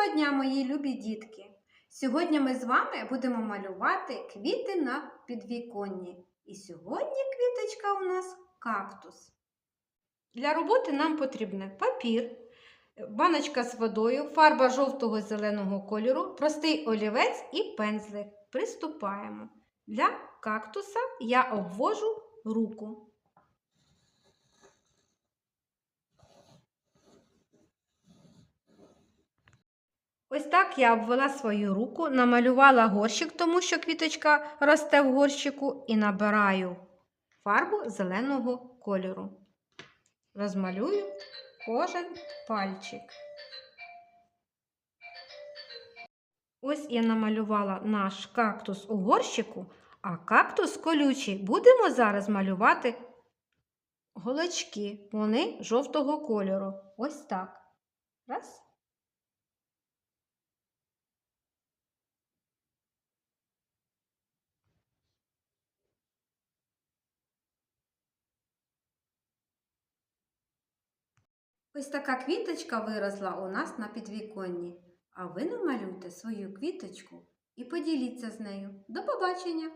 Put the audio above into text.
Доброго дня, мої любі дітки! Сьогодні ми з вами будемо малювати квіти на підвіконні. І сьогодні квіточка у нас кактус. Для роботи нам потрібен папір, баночка з водою, фарба жовтого зеленого кольору, простий олівець і пензлик. Приступаємо. Для кактуса я обвожу руку. Ось так я обвела свою руку, намалювала горщик, тому що квіточка росте в горщику, і набираю фарбу зеленого кольору. Розмалюю кожен пальчик. Ось я намалювала наш кактус у горщику, а кактус колючий будемо зараз малювати голочки. Вони жовтого кольору. Ось так. Раз. Ось така квіточка виросла у нас на підвіконні. А ви намалюйте свою квіточку і поділіться з нею. До побачення!